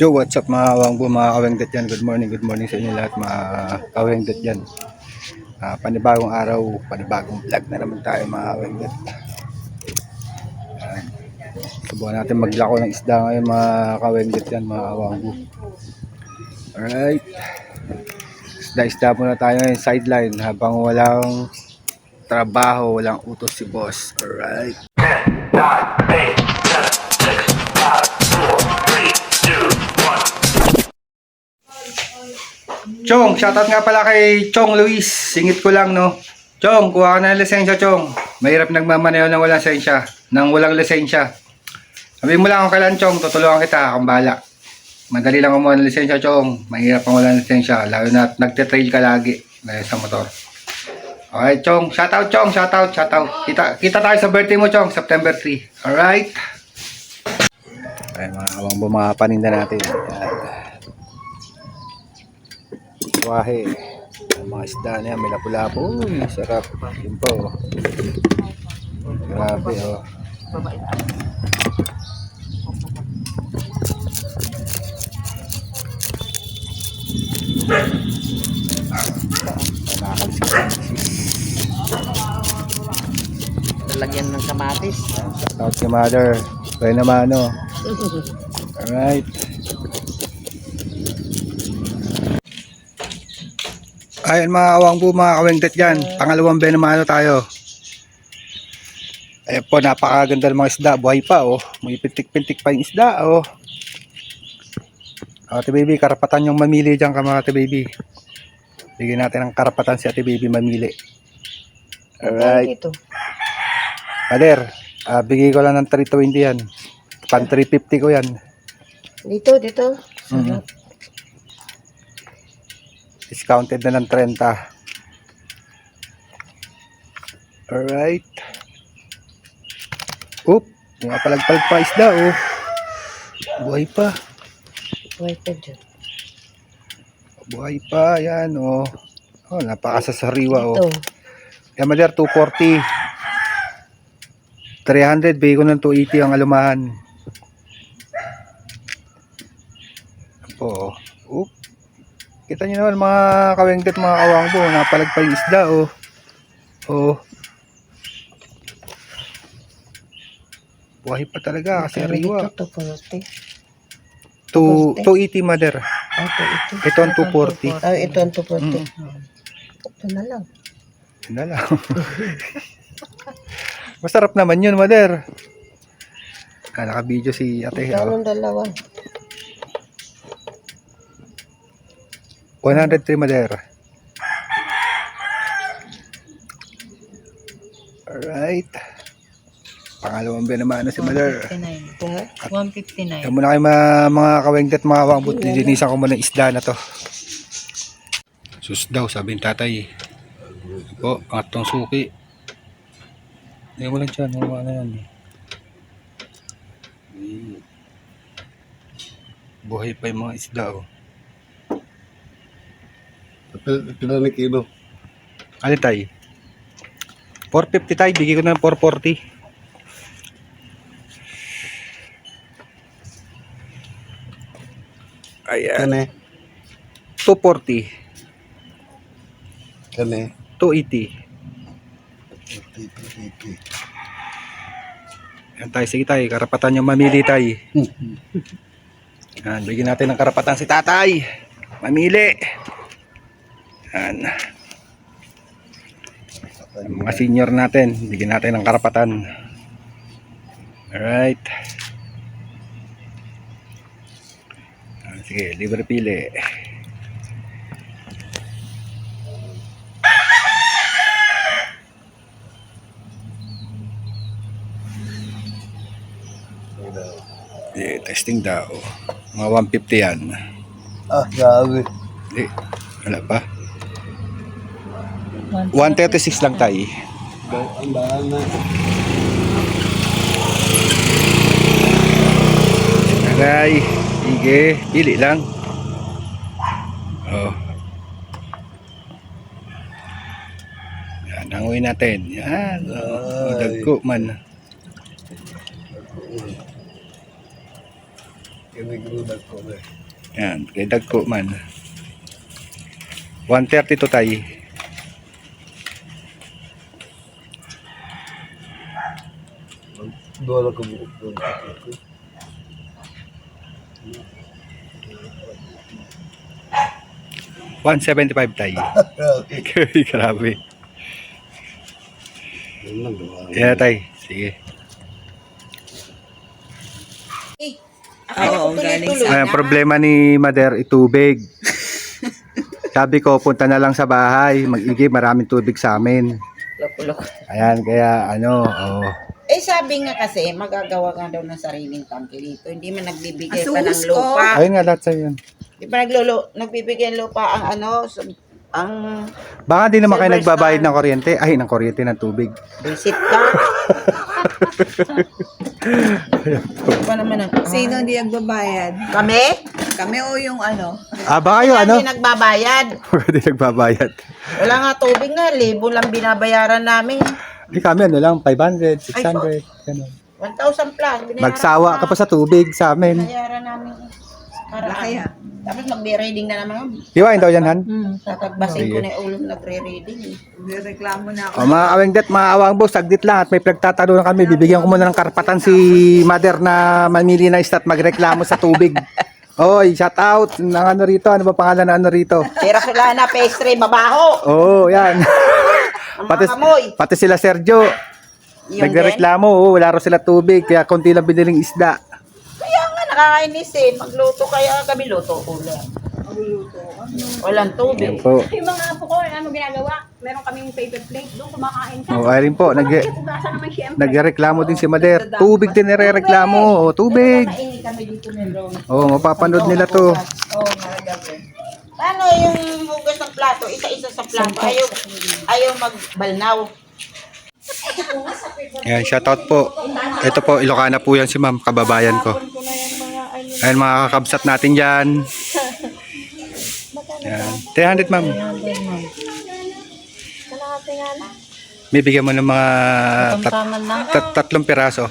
Yo, what's up mga kawangbo, mga kawengdet yan. Good morning, good morning sa inyo lahat mga kawengdet yan. Ah, panibagong araw, panibagong vlog na naman tayo mga kawengdet. Ayan. Subukan natin maglako ng isda ngayon mga kawengdet yan, mga kawangbo. Alright. Isda-isda muna tayo ngayon, sideline habang walang trabaho, walang utos si boss. Alright. Chong, shoutout nga pala kay Chong Luis. Singit ko lang, no? Chong, kuha ka na ng lisensya, Chong. Mahirap nagmamaneho ng walang lisensya. Nang walang lisensya. Sabi mo lang kung kailan, Chong. Tutulungan kita, akong bahala. Madali lang kumuha ng lisensya, Chong. Mahirap ang walang lisensya. Lalo na nagte-trail ka lagi. Dahil sa motor. Okay, Chong. Shoutout, Chong. Shoutout, shoutout. Kita, kita tayo sa birthday mo, Chong. September 3. Alright? Ay, mga kabang mga paninda natin. Yan. Wahe. Ang mga isda niya, may lapu-lapu. Uy, sarap. Yun po. oh. Grabe, oh. Lalagyan ng kamatis. Shoutout si Mother. Kaya naman, ano. Alright. Ayan mga awang po, mga kawengtet dyan. Pangalawang benamano tayo. Ayan po, napakaganda ng mga isda. Buhay pa, oh. May pintik-pintik pa yung isda, oh. Ate baby, karapatan yung mamili dyan ka mga ate baby. Bigyan natin ng karapatan si ate baby mamili. Alright. Pader, ah, bigay ko lang ng 320 yan. Pan 350 ko yan. Dito, dito. Mhm. Discounted na ng 30. Alright. Oop, mga palagpalag pa isda oh. Buhay pa. Buhay pa dyan. Buhay pa, yan oh. Oh, napakasasariwa oh. Ito. Yan Mader, 240. 300, bigay ko ng 280 ang alumahan. Po. Oop. Kita nyo naman mga kawengdet, mga kawangbo. Napalag pa yung isda, oh. Oh. Buhay pa talaga, kasi riwa. Dito, 240. 2, 280, Mader. Ah, ito, ito. Ito ang 240. Ah, ito ang 240. Mm. Ito na lang. Yun na lang. Masarap naman yun, Mader. Ah, naka-video si ate. Oh. Anong dalawa? 103 Mader. Alright. Pangalawang ba naman si Mader. 159. Ha? 159. Yan muna kayo mga, mga kawengdet, mga wangbut. Lilinisan ko muna isda na to. Sus daw, sabi ng tatay. Po, pangatong suki. Hindi mo lang dyan, mga ano yan. eh. Buhay pa yung mga isda, oh. Pila na kilo. Ano tay? 450 tay, bigay ko na ng 440. Ayan. Kane. 240. Kane. 280. Yan tayo, sige tayo. Karapatan yung mamili tayo. Yan, bigyan natin ng karapatan si tatay. Mamili. Yan. Ang mga senior natin, bigyan natin ng karapatan. Alright. Yan, Sige, libre pili. Yeah, testing daw. Mga 150 yan. Ah, grabe. Hindi, wala pa. 136 lang tayo. Ang daan na. Aray, sige, pili lang. Oh. Yan, hanguin natin. Yan. Oh, dagko man. Yan, kay Dagko man. 130 to tay. Doon ako buok doon. 175 tay. Grabe. Yeah, tay. Sige. Oo, galing sa... Ay, ang problema ni Mader, itubig. Sabi ko, punta na lang sa bahay. Mag-igib, maraming tubig sa amin. Loko-loko. Ayan, kaya ano, oh. Eh sabi nga kasi, magagawa ka daw ng sariling tangke dito. Hindi man nagbibigay pa ng oh. lupa. Ayun nga, lahat sa'yo yun. Di ba naglolo, nagbibigay ng lupa ang ano, sub- ang Baka di naman kayo Silver nagbabayad Star. ng kuryente. Ay, ng kuryente, ng tubig. visit ka. Ano ba naman ang... Sino hindi nagbabayad? Kami? Kami o yung ano? Ah, baka yung ano? Hindi nagbabayad. Hindi nagbabayad. Wala nga tubig nga, libo lang binabayaran namin. Hindi kami, ano lang, 500, 600, ganun. 1,000 plus. Binayaran Magsawa ka pa sa tubig sa amin. Binayaran namin. Para Kaya. Tapos magbe-reading na naman. Hiwain daw yan, Han? Hmm, tatagbasin ko na yung ulo nagre-reading. eh. Reklamo na ako. O mga awengdet, mga awang boss, saglit lang at may pagtatanong kami. Bibigyan ko muna ng karapatan si mother na mamili na istat magreklamo sa tubig. Oy, shout out ng ano rito. Ano ba pangalan ng ano rito? Pero sila na pastry, babaho. Oo, oh, yan. Ang pati, mga kamoy. pati sila Sergio. Yung din. Nagreklamo, oh, wala raw sila tubig, kaya konti lang biniling isda. Kaya nga nakakainis eh. Magluto kaya kami luto ulam. Walang Yan tubig. po. Yung mga apo ko, ano ginagawa? Meron kaming paper plate, doon kumakain ka. Oh, ayun po, nag Hugasan naman siyempre. din si Mother. Tubig din nirereklamo. Oh, tubig. Maingi kami dito meron. Oh, mapapanood nila to. Oo, oh, Ano yung hugas ng plato? Isa-isa sa plato. Ayaw, ayaw magbalnaw. Yan, shoutout po. Ito po, Ilocana po yan si ma'am, kababayan ko. Ayan mga kakabsat natin dyan. Yan. 300 ma'am. Kalahati nga lang. May bigyan mo ng mga tat- tat- tatlong piraso.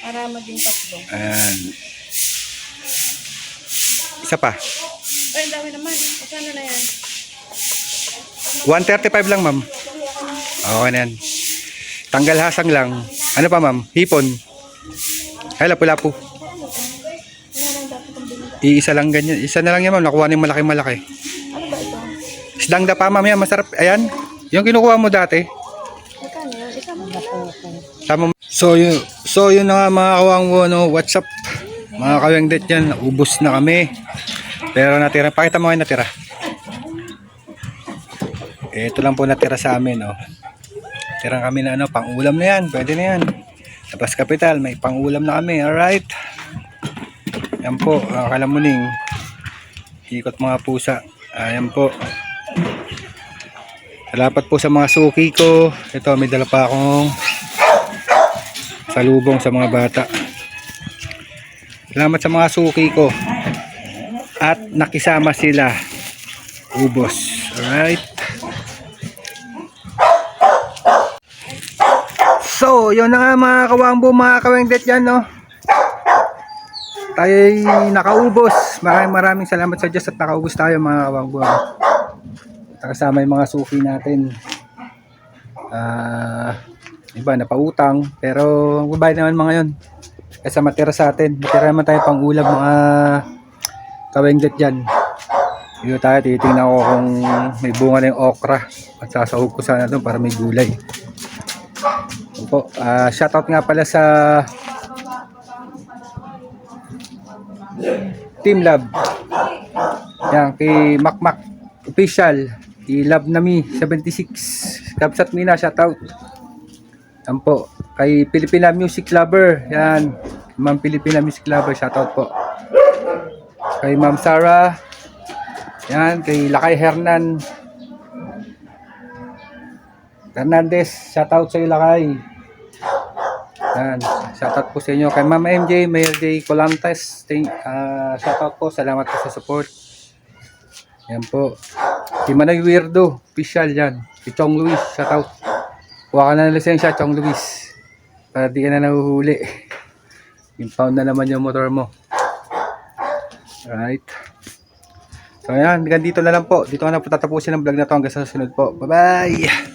Para maging tatlo. Ayan. Isa pa. Ay, ang dami naman. Kasano na yan? 135 lang ma'am. Okay na yan. Tanggal hasang lang. Ano pa ma'am? Hipon. Ay, lapu-lapu. Iisa lang ganyan. Isa na lang yan ma'am. Nakuha na yung malaki-malaki. Ano ba ito? Isdang dapa ma'am yan. Masarap. Ayan. Yung kinukuha mo dati. Magkano yun? Isa mo Tama. So yun, so yun na nga mga kawang mo, no, what's up? Mga kawang det yan, ubos na kami. Pero natira, pakita mo kayo natira. Ito lang po natira sa amin, no. Tira kami na ano, pang ulam na yan, pwede na yan. Labas kapital, may pang ulam na kami, alright. Yan po, uh, kalamuning. Ikot mga pusa. Ayan po. Salamat po sa mga suki ko. Ito, may dala pa akong salubong sa mga bata. Salamat sa mga suki ko. At nakisama sila. Ubos. Alright. So, yun na nga mga kawangbo, mga kawengdet yan, no? Tayo'y nakaubos. Maraming maraming salamat sa Diyos at nakaubos tayo mga kawangbo. Nakasama yung mga suki natin. Ah... iba napautang pero babayad naman mga yun kaysa matira sa atin. Matira naman tayo pang ulam mga kawengdet dyan. Dito tayo titingnan ko kung may bunga na yung okra. At sasahog ko sana doon para may gulay. Yun po ah shoutout nga pala sa Team Lab. Yan kay Makmak official. Kay Love Nami 76 Kabsat Mina shoutout. Yan po. Kay Filipina Music Lover. Yan. Ma'am Filipina Music Lover. Shoutout po. Kay Ma'am Sarah. Yan. Kay Lakay Hernan. Hernandez. Shoutout sa Lakay. Yan. Shoutout po sa inyo. Kay Ma'am MJ. Mayor J. Colantes. Thank, ah, shoutout po. Salamat po sa support. Yan po. Si Manay Weirdo. Official yan. Si Chong Luis. Shoutout. Kuha ka na ng lisensya, Chong Luis. Para di ka na nahuhuli. Impound na naman yung motor mo. Alright. So ayan, hanggang dito na lang po. Dito na po tatapusin ang vlog na to hanggang sa susunod po. Bye-bye!